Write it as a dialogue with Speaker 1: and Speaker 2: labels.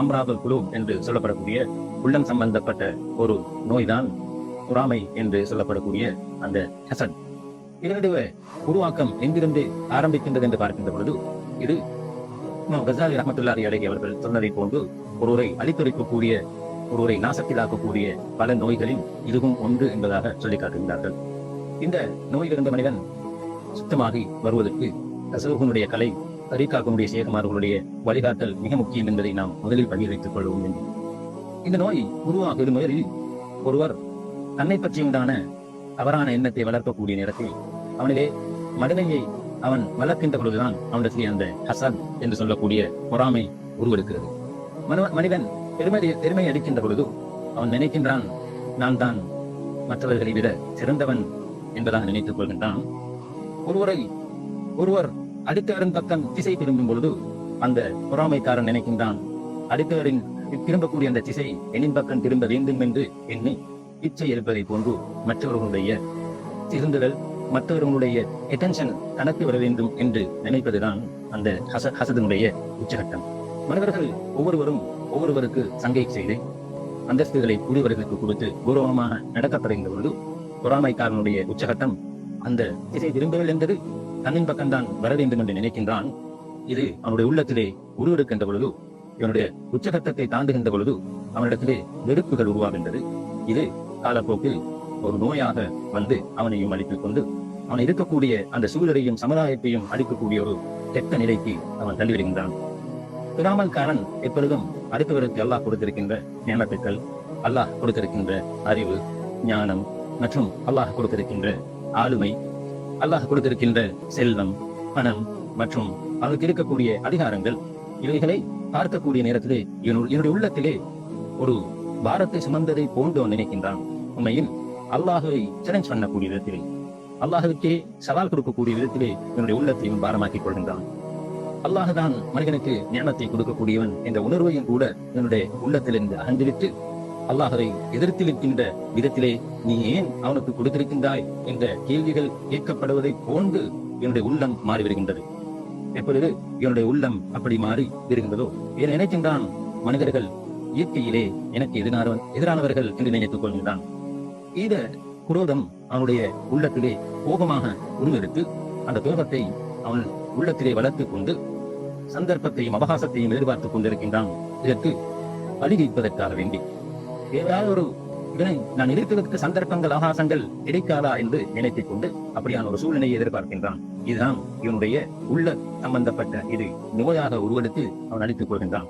Speaker 1: அம்ராபல் குழு என்று சொல்லப்படக்கூடிய உள்ளம் சம்பந்தப்பட்ட ஒரு நோய்தான் பொறாமை என்று சொல்லப்படக்கூடிய அந்த ஹசன். இதனுடைய உருவாக்கம் எங்கிருந்து ஆரம்பிக்கின்றது என்று பார்க்கின்ற பொழுது இது கசாலி ரஹமத்துல்லாஹி அலைஹி அவர்கள் சொன்னதை போன்று ஒருவரை அழித்தொழிக்கக்கூடிய ஒருவரை நாசத்திலாக்கக்கூடிய பல நோய்களில் இதுவும் ஒன்று என்பதாக சொல்லி காட்டுகின்றார்கள். இந்த நோயிலிருந்த மனிதன் சுத்தமாகி வருவதற்கு தசவுகனுடைய கலை தரிகாக்கனுடைய சேகமார்களுடைய வழிகாட்டல் மிக முக்கியம் என்பதை நாம் முதலில் பதிவு வைத்துக் கொள்வோம் வேண்டும் இந்த நோய் உருவாகும் முதலில் ஒருவர் தன்னை பற்றி உண்டான தவறான எண்ணத்தை வளர்க்கக்கூடிய நேரத்தில் அவனிலே மடலையை அவன் வளர்க்கின்ற பொழுதுதான் அவனிடத்தில் அந்த ஹசத் என்று சொல்லக்கூடிய பொறாமை உருவெடுக்கிறது. மனிதன் பெருமை பெருமை அடிக்கின்ற பொழுது அவன் நினைக்கின்றான் நான் தான் மற்றவர்களை விட சிறந்தவன் என்பதாக நினைத்துக் கொள்கின்றான். ஒருவரை ஒருவர் அடுத்தவரின் பக்கம் திசை திரும்பும் பொழுது அந்த பொறாமைக்காரன் நினைக்கின்றான் அடுத்தவரின் திரும்பக்கூடிய அந்த திசை எனின் பக்கம் திரும்ப வேண்டும் என்று எண்ணி இச்சை இருப்பதை போன்று மற்றவர்களுடைய திருந்துதல் மற்றவர்களுடைய அட்டென்ஷன் தனக்கு வர வேண்டும் என்று நினைப்பதுதான் அந்த ஹச ஹசதனுடைய உச்சகட்டம். மனிதர்கள் ஒவ்வொருவரும் ஒவ்வொருவருக்கு சங்கை செய்து அந்தஸ்துகளை கூடியவர்களுக்கு கொடுத்து கௌரவமாக நடக்கத் பொழுது பொறாமைக்காரனுடைய உச்சகட்டம் அந்த திசை திரும்பவில்லை என்பது தன்னின் பக்கம்தான் வர வேண்டும் என்று நினைக்கின்றான். இது அவனுடைய உள்ளத்திலே உருவெடுக்கின்ற பொழுது இவனுடைய உச்சகட்டத்தை தாண்டுகின்ற பொழுது அவனிடத்திலே வெறுப்புகள் உருவாகின்றது. இது காலப்போக்கில் ஒரு நோயாக வந்து அவனையும் அழித்துக் கொண்டு அவன் இருக்கக்கூடிய அந்த சூழலையும் சமுதாயத்தையும் அழிக்கக்கூடிய ஒரு கெட்ட நிலைக்கு அவன் தள்ளிவிடுகின்றான். பிராமல்காரன் எப்பொழுதும் அடுத்தவருக்கு அல்லாஹ் கொடுத்திருக்கின்ற நியமத்துக்கள் அல்லாஹ் கொடுத்திருக்கின்ற அறிவு ஞானம் மற்றும் அல்லாஹ் கொடுத்திருக்கின்ற ஆளுமை அல்லாஹ் கொடுத்திருக்கின்ற செல்வம் பணம் மற்றும் அவருக்கு இருக்கக்கூடிய அதிகாரங்கள் இவைகளை பார்க்கக்கூடிய நேரத்திலே என்னுடைய உள்ளத்திலே ஒரு பாரத்தை சுமந்ததை போன்று நினைக்கின்றான். உண்மையில் அல்லாஹுவை சேலஞ்ச் பண்ணக்கூடிய விதத்திலே அல்லாஹுக்கே சவால் கொடுக்கக்கூடிய விதத்திலே என்னுடைய உள்ளத்தையும் பாரமாக்கிக் கொள்கின்றான். அல்லாஹுதான் மனிதனுக்கு ஞானத்தை கொடுக்கக்கூடியவன் என்ற உணர்வையும் கூட என்னுடைய உள்ளத்திலிருந்து அகன்றுவிட்டு அல்லாஹரை எதிர்த்து நிற்கின்ற விதத்திலே நீ ஏன் அவனுக்கு கொடுத்திருக்கின்றாய் என்ற கேள்விகள் கேட்கப்படுவதை போன்று என்னுடைய உள்ளம் மாறிவிடுகின்றது எப்பொழுது என்னுடைய உள்ளம் அப்படி மாறி விடுகின்றதோ? என நினைக்கின்றான் மனிதர்கள். இயற்கையிலே எனக்கு எதிரானவன் எதிரானவர்கள் என்று நினைத்துக் கொள்கின்றான். இத குரோதம் அவனுடைய உள்ளத்திலே கோபமாக உருவெடுத்து அந்த கோபத்தை அவன் உள்ளத்திலே வளர்த்துக் கொண்டு சந்தர்ப்பத்தையும் அவகாசத்தையும் எதிர்பார்த்துக் கொண்டிருக்கின்றான். இதற்கு வழிகைப்பதற்காக வேண்டி. ஏதாவது ஒரு இதனை நான் இருக்கிறதுக்கு சந்தர்ப்பங்கள் ஆகாசங்கள் கிடைக்காதா என்று நினைத்துக் கொண்டு அப்படியான ஒரு சூழ்நிலையை எதிர்பார்க்கின்றான். இதுதான் இவனுடைய உள்ள சம்பந்தப்பட்ட இது. நோயாக உருவெடுத்து அவன் அழித்துக் கொள்கின்றான்.